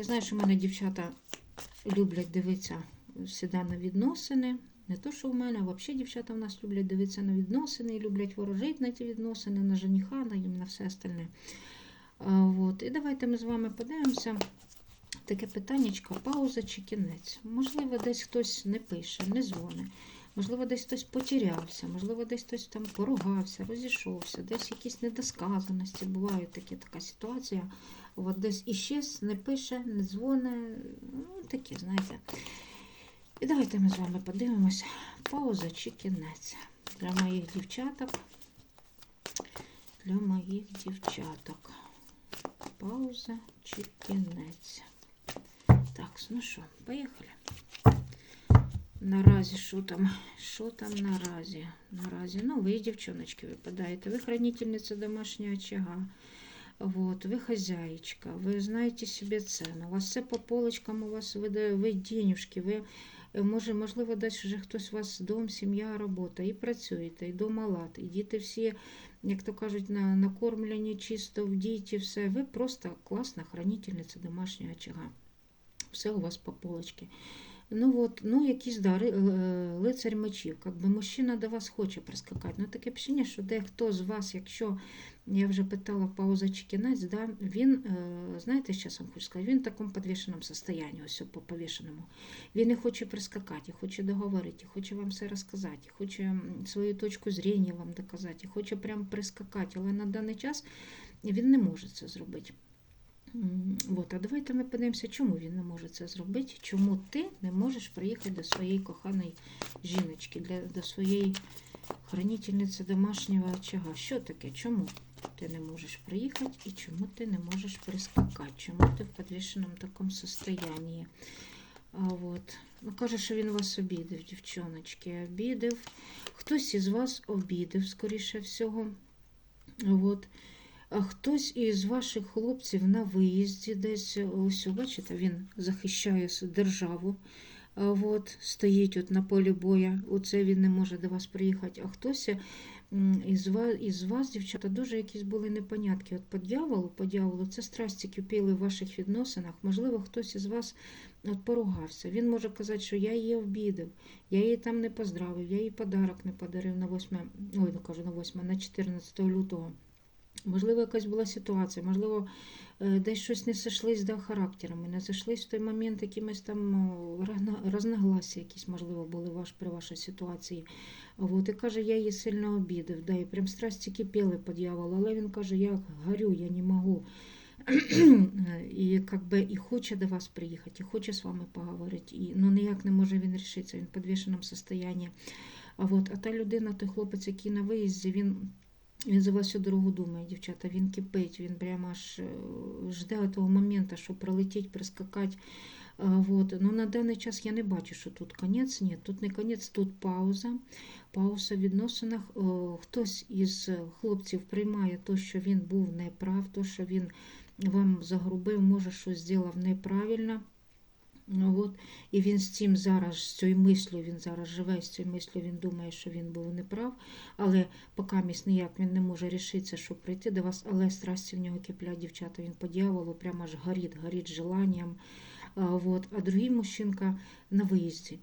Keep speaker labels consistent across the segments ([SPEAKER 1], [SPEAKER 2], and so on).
[SPEAKER 1] Я знаю, що в мене дівчата люблять дивитися всіда на відносини. Не то, що в мене, а взагалі дівчата в нас люблять дивитися на відносини, і люблять ворожити на ті відносини, на жениха, на, їм, на все остальне. От. І давайте ми з вами подивимося. Таке питаннячко, пауза чи кінець. Можливо, десь хтось не пише, не дзвонить. Можливо, десь хтось потерявся, можливо, десь хтось там поругався, розійшовся, десь якісь недосказаності. Буває такі, така ситуація. От десь іщез, не пише, не дзвонить. Ну, такі, знаєте. І давайте ми з вами подивимося, пауза чи кінець. Для моїх дівчаток. Для моїх дівчаток. Пауза чи кінець. Так, ну що, поїхали. Наразі, що там? Що там наразі? Наразі, ну, ви, дівчоночки, випадаєте. Ви хранительниця домашнього очага. Вот, ви хозяєчка, ви знаєте собі ціну. У вас все по полочкам, у вас ви, ви денюжки, ви, е, може, можливо, десь вже хтось у вас дом, сім'я, робота, і працюєте, і дома лад, і діти всі, як то кажуть, на, накормлені чисто в діті, все. Ви просто класна хранительниця домашнього очага. Все у вас по полочці. Ну от, ну якийсь да, ри- е, лицар мечів, як би мужчина до вас хоче прискакати. Ну таке впечатлення, що дехто з вас, якщо я вже питала пауза чи кінець, да, він, е, знаєте, що я хочу сказати, він в такому підвішеному состоянні, ось по повішеному. Він не хоче прискакати, хоче договорити, хоче вам все розказати, хоче свою точку зрення вам доказати, хоче прям прискакати, але на даний час він не може це зробити. От, а давайте ми подивимося, чому він не може це зробити, чому ти не можеш приїхати до своєї коханої жіночки, для, до своєї хранительниці домашнього очага. Що таке? Чому ти не можеш приїхати і чому ти не можеш прискакати? Чому ти в підвішеному такому состоянні? От. Ну, каже, що він вас обідав, дівчоночки, обідав. Хтось із вас обідав, скоріше всього. От. Хтось із ваших хлопців на виїзді десь, ось, бачите, він захищає державу. От, стоїть от на полі боя, оце він не може до вас приїхати. А хтось із вас, із вас, дівчата, дуже якісь були непонятки. От по дьяволу, по дьяволу, це страсті кипіли в ваших відносинах. Можливо, хтось із вас от поругався. Він може казати, що я її обідав, я її там не поздравив, я їй подарок не подарив на 8, ой, ну кажу, на 8, на 14 лютого. Можливо, якась була ситуація, можливо, е, десь щось не сошлись да, характерами, не сошлись в той момент якимось там о, якісь, можливо, були ваш, при вашій ситуації. От, і каже, я її сильно обідав, да, і прям страсті кипіли по дьяволу, але він каже, я горю, я не можу. І как би і хоче до вас приїхати, і хоче з вами поговорити, і, ну ніяк не може він рішитися, він в підвішеному состоянні. А, от, а та людина, той хлопець, який на виїзді, він він за вас всю дорогу думає, дівчата, він кипить, він прямо аж е, жде того моменту, щоб пролетіть, прискакати. Вот. Ну, на даний час я не бачу, що тут конець. Ні, тут не конець, тут пауза. Пауза в відносинах. Хтось із хлопців приймає те, що він був неправ, то, що він вам загрубив, може, щось зробив неправильно. Ну, от. І він з цим зараз, з цією мислю, він зараз живе, з цією мислю він думає, що він був неправ, але поки місь ніяк він не може рішитися, щоб прийти до вас, але страсті в нього киплять, дівчата, він по дьяволу прямо аж горить, горить желанням. А, от. а другий мужчинка на виїзді.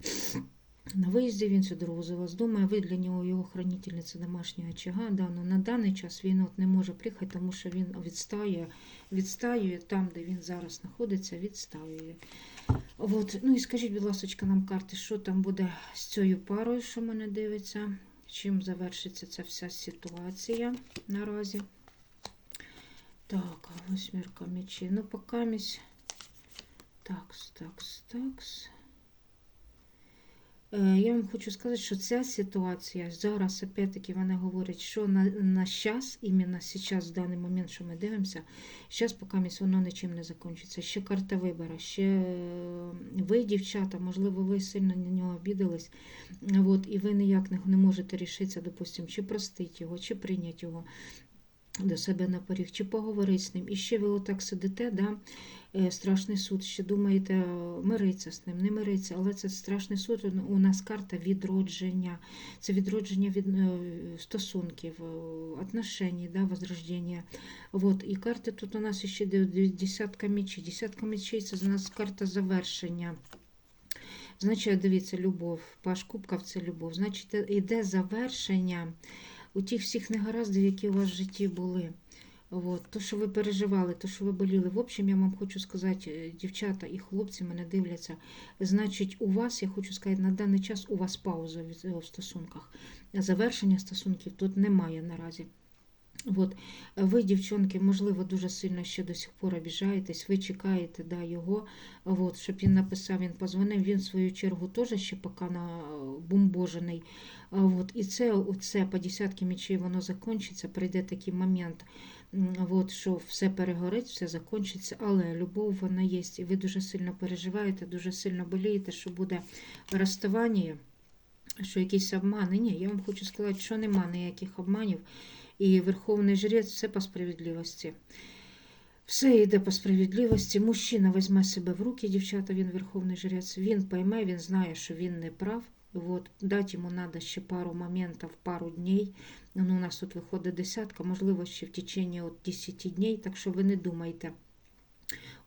[SPEAKER 1] На виїзді він цю дорогу за вас думає, ви для нього його хранительниця домашнього очага. Да, но на даний час він от не може приїхати, тому що він відстає, відстаює там, де він зараз знаходиться, відстаює. От. Ну і скажіть, будь ласка, нам карти, що там буде з цією парою, що мене дивиться, чим завершиться ця вся ситуація наразі. Так, восьмірка мечей. Ну, поки місь. Такс, такс, такс. Е, Я вам хочу сказати, що ця ситуація зараз, опять-таки, вона говорить, що на, на час, іменно зараз, в даний момент, що ми дивимося, зараз поки воно нічим не закінчиться. Ще карта вибору, ще е, ви, дівчата, можливо, ви сильно на нього обідались, от, і ви ніяк не, не можете рішитися, допустимо, чи простити його, чи прийняти його. До себе на поріг, чи поговорити з ним. І ще ви отак сидите, да, е, страшний суд, ще думаєте, е, мириться з ним, не мириться, але це страшний суд. у- нас карта відродження. Це відродження від е, стосунків, е, да, возрождення. Вот. І карти тут у нас ще де- де- десятка мечей. Десятка мечей це у нас карта завершення. Значить, дивіться, любов. Паш Кубків це любов. Значить, іде завершення у тих всіх негараздів, які у вас в житті були. От, то, що ви переживали, то, що ви боліли. В общем, я вам хочу сказати, е, дівчата і хлопці мене дивляться. Значить, у вас, я хочу сказати, на даний час у вас пауза в стосунках. Завершення стосунків тут немає наразі. От, ви, дівчонки, можливо, дуже сильно ще до сих пор обіжаєтесь, ви чекаєте да, його, от, щоб він написав, він позвонив, він в свою чергу теж ще поки на бомбожений. От, і це, оце по десятки мечей воно закінчиться, прийде такий момент, от, що все перегорить, все закінчиться, але любов вона є, і ви дуже сильно переживаєте, дуже сильно болієте, що буде розставання, що якісь обмани. Ні, я вам хочу сказати, що нема ніяких обманів. І Верховний Жрець все по справедливості. Все йде по справедливості. Мужчина візьме себе в руки, дівчата, він Верховний Жрець. Він пойме, він знає, що він не прав. Вот, дати йому треба ще пару моментів, пару днів. Ну, у нас тут виходить десятка, можливо, ще в течение от 10 днів, так що ви не думайте.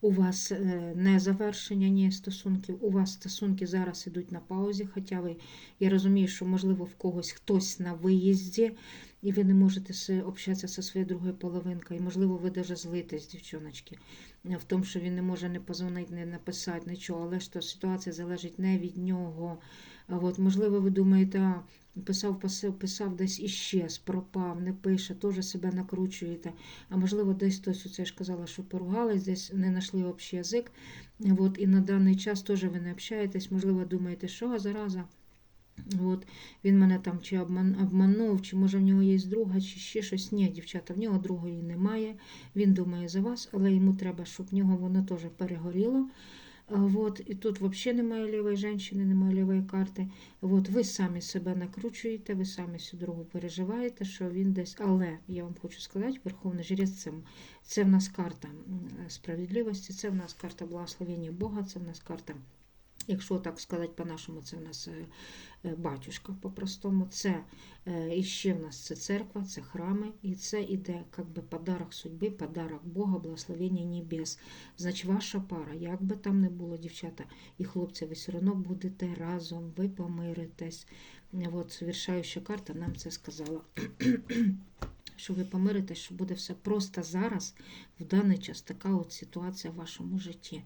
[SPEAKER 1] У вас е, не завершення ні стосунків, у вас стосунки зараз ідуть на паузі, хоча ви, я розумію, що можливо в когось хтось на виїзді, і ви не можете общатися зі своєю другою половинкою. І, можливо, ви даже злитесь, дівчоночки, е, в тому, що він не може не позвонити, не написати, нічого, але ж ситуація залежить не від нього. От, можливо, ви думаєте, а, писав, писав, писав десь іщез, пропав, не пише, теж себе накручуєте. А можливо, десь хтось, оце ж казала, що поругались, десь не знайшли общий язик. От, і на даний час теж ви не общаєтесь, можливо, думаєте, що зараза. От, він мене там чи обманув, чи може в нього є друга, чи ще щось. Ні, дівчата, в нього другої немає. Він думає за вас, але йому треба, щоб в нього воно теж перегоріло. Вот, і тут взагалі немає лівої жінки, немає лівої карти. От, ви самі себе накручуєте, ви самі дорогу переживаєте, що він десь. Але я вам хочу сказати, Верховний Жрець це, це в нас карта справедливості, це в нас карта благословення Бога, це в нас карта. Якщо так сказати по-нашому, це в нас е, е, батюшка по-простому. Це е, і ще в нас це церква, це храми, і це іде би подарок судьби, подарок Бога, благословення небес. Значить, ваша пара, як би там не було, дівчата і хлопці, ви все одно будете разом, ви помиритесь. От совершаюча карта нам це сказала. Що ви помиритесь, що буде все просто зараз, в даний час, така от ситуація в вашому житті.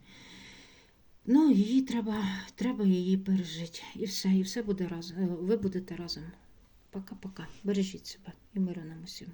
[SPEAKER 1] Ну, її треба, треба її пережити. І все, і все буде разом. Ви будете разом. Пока-пока. Бережіть себе і миру нам усім.